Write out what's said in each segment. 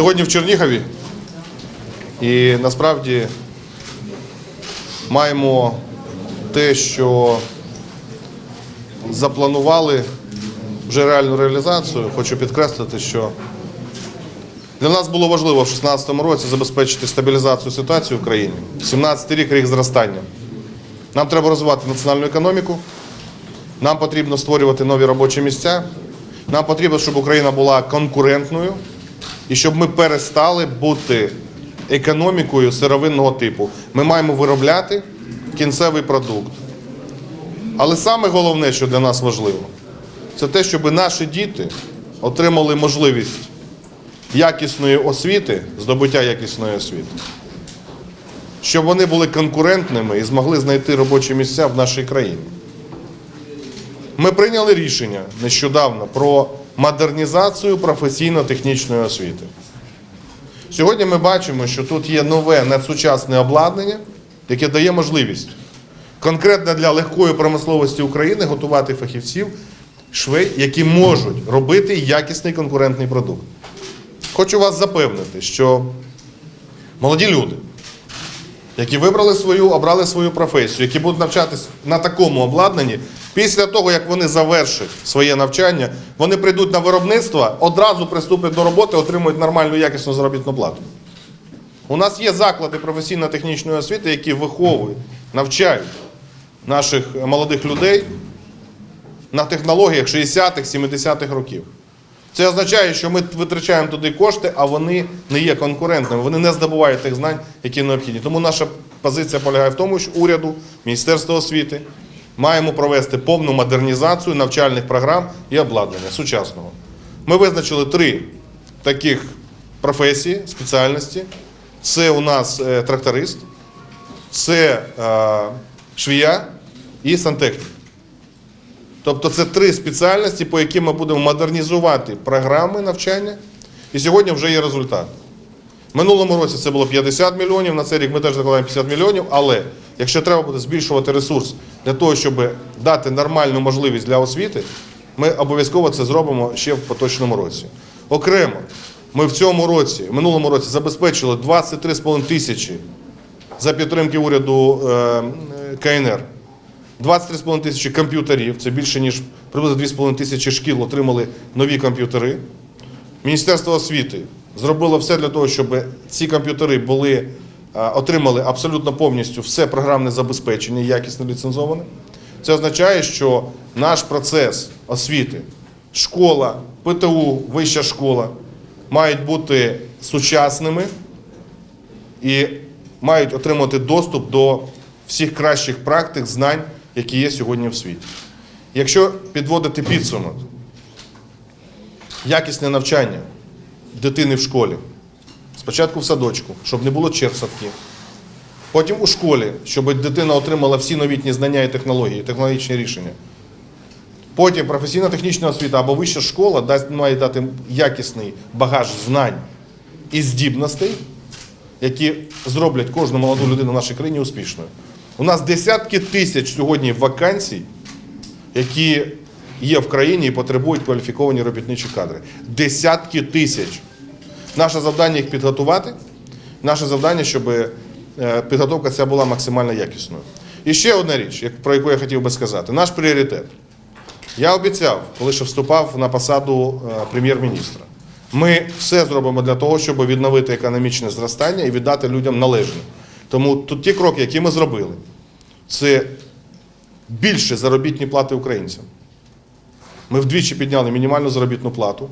Сьогодні в Чернігові і насправді маємо те, що запланували вже реальну реалізацію. Хочу підкреслити, що для нас було важливо в 2016 році забезпечити стабілізацію ситуації в країні. 17 рік рік зростання. Нам треба розвивати національну економіку, нам потрібно створювати нові робочі місця. Нам потрібно, щоб Україна була конкурентною і щоб ми перестали бути економікою сировинного типу. Ми маємо виробляти кінцевий продукт. Але саме головне, що для нас важливо, це те, щоб наші діти отримали можливість якісної освіти, здобуття якісної освіти, щоб вони були конкурентними і змогли знайти робочі місця в нашій країні. Ми прийняли рішення нещодавно про модернізацію професійно-технічної освіти. Сьогодні ми бачимо, що тут є нове надсучасне обладнання, яке дає можливість конкретно для легкої промисловості України готувати фахівців, швей, які можуть робити якісний конкурентний продукт. Хочу вас запевнити, що молоді люди, які вибрали свою, обрали свою професію, які будуть навчатись на такому обладнанні, після того, як вони завершать своє навчання, вони прийдуть на виробництво, одразу приступлять до роботи, отримують нормальну якісну заробітну плату. У нас є заклади професійно-технічної освіти, які виховують, навчають наших молодих людей на технологіях 60-х, 70-х років. Це означає, що ми витрачаємо туди кошти, а вони не є конкурентними, вони не здобувають тих знань, які необхідні. Тому наша позиція полягає в тому, що уряду, Міністерства освіти маємо провести повну модернізацію навчальних програм і обладнання сучасного. Ми визначили три таких професії, спеціальності. Це у нас е, тракторист, це е, швія і сантехнік. Тобто це три спеціальності, по яким ми будемо модернізувати програми навчання, і сьогодні вже є результат. Минулому році це було 50 мільйонів, на цей рік ми теж закладаємо 50 мільйонів, але якщо треба буде збільшувати ресурс для того, щоб дати нормальну можливість для освіти, ми обов'язково це зробимо ще в поточному році. Окремо, ми в цьому році, в минулому році забезпечили 23,5 тисячі за підтримки уряду е, КНР. 23,5 тисячі комп'ютерів, це більше ніж приблизно 2,5 тисячі шкіл отримали нові комп'ютери. Міністерство освіти зробило все для того, щоб ці комп'ютери були, е, отримали абсолютно повністю все програмне забезпечення, якісно ліцензоване. Це означає, що наш процес освіти, школа, ПТУ, вища школа мають бути сучасними і мають отримати доступ до всіх кращих практик, знань, які є сьогодні в світі. Якщо підводити підсумок, якісне навчання дитини в школі, спочатку в садочку, щоб не було черг садки, потім у школі, щоб дитина отримала всі новітні знання і технології, технологічні рішення. Потім професійно-технічна освіта або вища школа дасть, має дати якісний багаж знань і здібностей, які зроблять кожну молоду людину в нашій країні успішною. У нас десятки тисяч сьогодні вакансій, які є в країні і потребують кваліфіковані робітничі кадри. Десятки тисяч. Наше завдання їх підготувати. Наше завдання, щоб е, підготовка ця була максимально якісною. І ще одна річ, про яку я хотів би сказати. Наш пріоритет. Я обіцяв, коли ще вступав на посаду е, прем'єр-міністра. Ми все зробимо для того, щоб відновити економічне зростання і віддати людям належне. Тому тут ті кроки, які ми зробили, це більше заробітні плати українцям. Ми вдвічі підняли мінімальну заробітну плату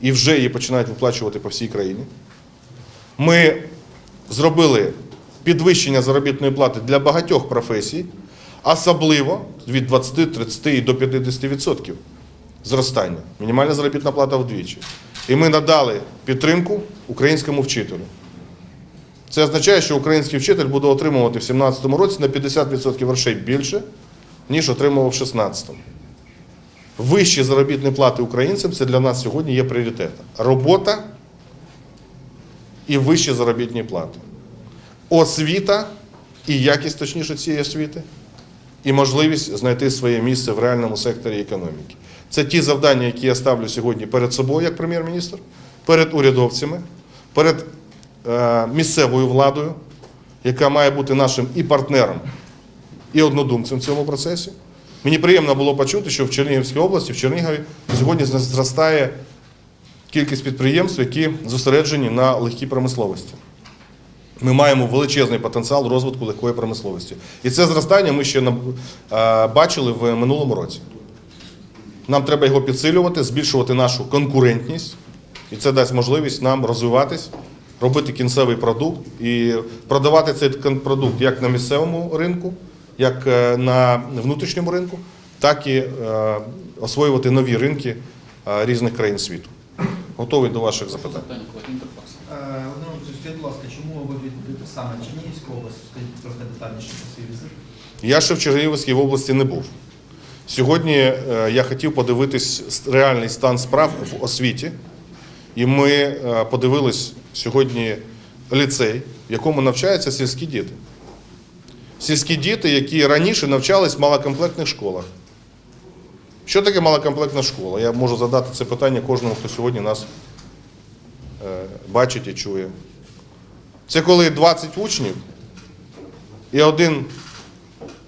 і вже її починають виплачувати по всій країні. Ми зробили підвищення заробітної плати для багатьох професій, особливо від 20, 30 і до 50% зростання. Мінімальна заробітна плата вдвічі. І ми надали підтримку українському вчителю. Це означає, що український вчитель буде отримувати в 2017 році на 50% грошей більше, ніж отримував в 2016. Вищі заробітні плати українцям це для нас сьогодні є пріоритетом. Робота і вищі заробітні плати. Освіта і якість, точніше, цієї освіти, і можливість знайти своє місце в реальному секторі економіки. Це ті завдання, які я ставлю сьогодні перед собою як прем'єр-міністр, перед урядовцями перед місцевою владою, яка має бути нашим і партнером, і однодумцем в цьому процесі. Мені приємно було почути, що в Чернігівській області, в Чернігові, сьогодні зростає кількість підприємств, які зосереджені на легкій промисловості. Ми маємо величезний потенціал розвитку легкої промисловості. І це зростання ми ще е, бачили в минулому році. Нам треба його підсилювати, збільшувати нашу конкурентність, і це дасть можливість нам розвиватись, робити кінцевий продукт і продавати цей продукт як на місцевому ринку, як е, на внутрішньому ринку, так і е, освоювати нові ринки е, різних країн світу. Готовий до ваших запитань. Інтерфакс. Володимир скажіть, будь ласка, чому ви відвідуєте саме Чернігівську область? Скажіть трохи детальніше про свій візит. Я ще в Чернігівській області не був. Сьогодні я хотів подивитись реальний стан справ в освіті. І ми е, подивились сьогодні ліцей, в якому навчаються сільські діти. Сільські діти, які раніше навчались в малокомплектних школах. Що таке малокомплектна школа? Я можу задати це питання кожному, хто сьогодні нас е, бачить і чує. Це коли 20 учнів і один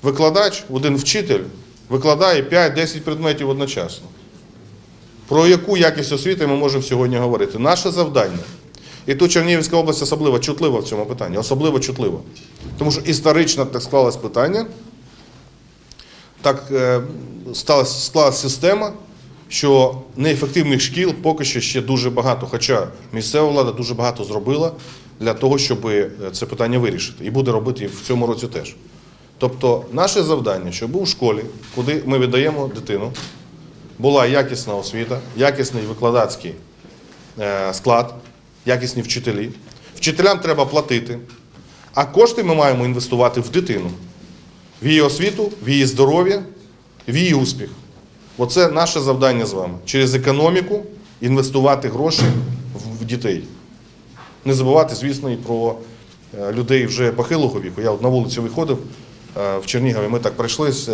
викладач, один вчитель викладає 5-10 предметів одночасно. Про яку якість освіти ми можемо сьогодні говорити? Наше завдання. І тут Чернігівська область особливо чутлива в цьому питанні, особливо чутлива. Тому що історично так склалось питання, так е, склалась система, що неефективних шкіл поки що ще дуже багато. Хоча місцева влада дуже багато зробила для того, щоб е, це питання вирішити. І буде робити в цьому році теж. Тобто, наше завдання, щоб у школі, куди ми віддаємо дитину, була якісна освіта, якісний викладацький е, склад, якісні вчителі. Вчителям треба платити, а кошти ми маємо інвестувати в дитину, в її освіту, в її здоров'я, в її успіх. Оце наше завдання з вами. Через економіку інвестувати гроші в- дітей. Не забувати, звісно, і про е, людей вже похилого віку. Я от на вулицю виходив е, в Чернігові, ми так прийшли з,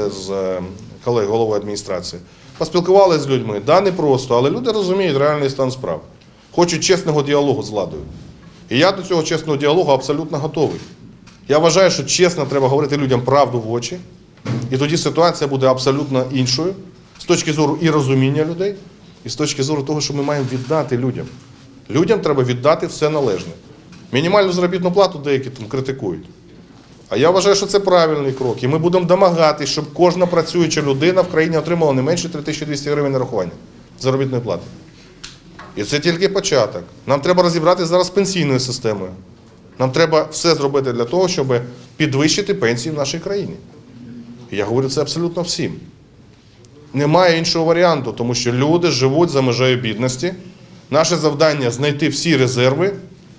колегою головою адміністрації. Поспілкувалися з людьми. Да, не просто, але люди розуміють реальний стан справ. Хочуть чесного діалогу з владою. І я до цього чесного діалогу абсолютно готовий. Я вважаю, що чесно треба говорити людям правду в очі, і тоді ситуація буде абсолютно іншою з точки зору і розуміння людей, і з точки зору того, що ми маємо віддати людям. Людям треба віддати все належне. Мінімальну заробітну плату деякі там критикують. А я вважаю, що це правильний крок. І ми будемо домагатись, щоб кожна працююча людина в країні отримала не менше 3200 гривень нарахування заробітної плати. І це тільки початок. Нам треба розібратися зараз з пенсійною системою. Нам треба все зробити для того, щоб підвищити пенсії в нашій країні. І я говорю це абсолютно всім. Немає іншого варіанту, тому що люди живуть за межею бідності. Наше завдання знайти всі резерви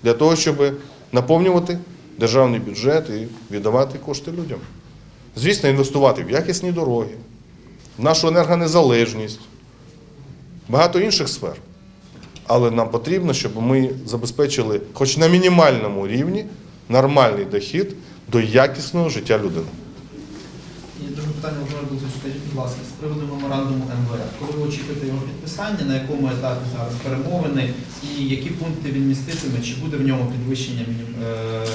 для того, щоб наповнювати державний бюджет і віддавати кошти людям. Звісно, інвестувати в якісні дороги, в нашу енергонезалежність, багато інших сфер. Але нам потрібно, щоб ми забезпечили, хоч на мінімальному рівні, нормальний дохід до якісного життя людини. І друге питання, скажіть, будь ласка, з приводу меморандуму МВФ. Коли ви очікуєте його підписання, на якому етапі зараз перемовини, і які пункти він міститиме, чи буде в ньому підвищення е,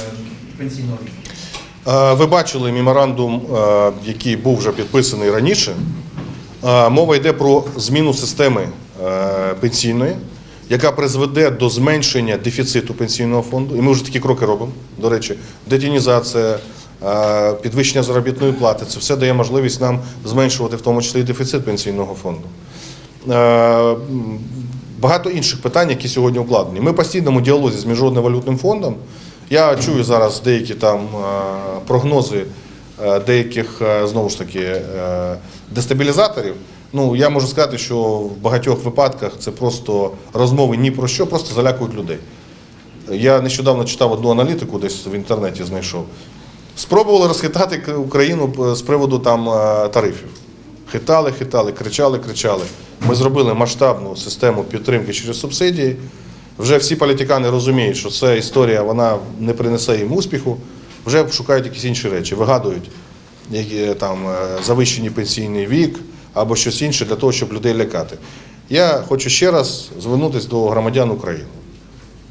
пенсійного віку? Е, Ви бачили меморандум, е, який був вже підписаний раніше. Мова йде про зміну системи пенсійної, яка призведе до зменшення дефіциту пенсійного фонду. І ми вже такі кроки робимо. До речі, детінізація, підвищення заробітної плати це все дає можливість нам зменшувати в тому числі і дефіцит пенсійного фонду. Е, Багато інших питань, які сьогодні укладені. Ми постійному діалозі з Міжнародним валютним фондом. Я чую зараз деякі там е, прогнози е, деяких е, знову ж таки е, дестабілізаторів. Ну я можу сказати, що в багатьох випадках це просто розмови ні про що, просто залякують людей. Я нещодавно читав одну аналітику, десь в інтернеті знайшов. Спробували розхитати Україну з приводу там е, тарифів. Хитали, хитали, кричали, кричали. Ми зробили масштабну систему підтримки через субсидії. Вже всі політикани розуміють, що ця історія вона не принесе їм успіху. Вже шукають якісь інші речі, вигадують які, там е, завищений пенсійний вік або щось інше для того, щоб людей лякати. Я хочу ще раз звернутися до громадян України.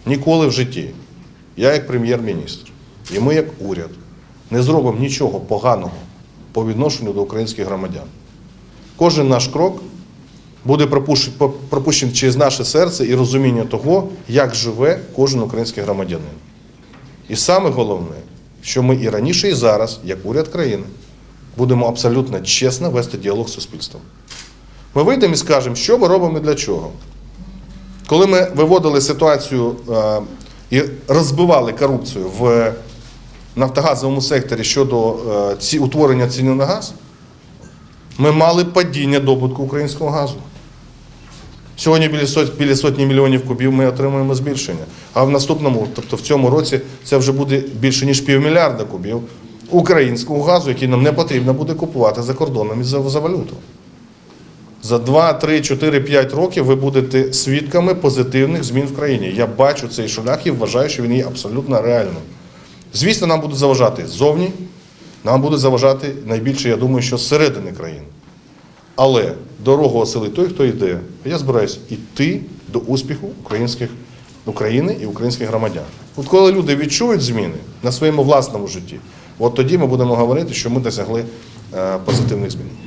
Ніколи в житті. Я як прем'єр-міністр, і ми як уряд не зробимо нічого поганого по відношенню до українських громадян. Кожен наш крок буде пропущений через наше серце і розуміння того, як живе кожен український громадянин. І саме головне, що ми і раніше, і зараз, як уряд країни, будемо абсолютно чесно вести діалог з суспільством. Ми вийдемо і скажемо, що ми робимо і для чого. Коли ми виводили ситуацію е, і розбивали корупцію в нафтогазовому секторі щодо е, утворення ціни на газ, ми мали падіння добутку українського газу. Сьогодні біля сотні, мільйонів кубів ми отримуємо збільшення. А в наступному, тобто в цьому році, це вже буде більше ніж півмільярда кубів українського газу, який нам не потрібно буде купувати за кордоном і за, за валюту. За 2, 3, 4, 5 років ви будете свідками позитивних змін в країні. Я бачу цей шлях і вважаю, що він є абсолютно реальним. Звісно, нам будуть заважати ззовні, нам будуть заважати найбільше, я думаю, що зсередини країни. Але дорогу оселить той, хто йде. Я збираюся йти до успіху українських, України і українських громадян. От коли люди відчують зміни на своєму власному житті, от тоді ми будемо говорити, що ми досягли е, позитивних змін.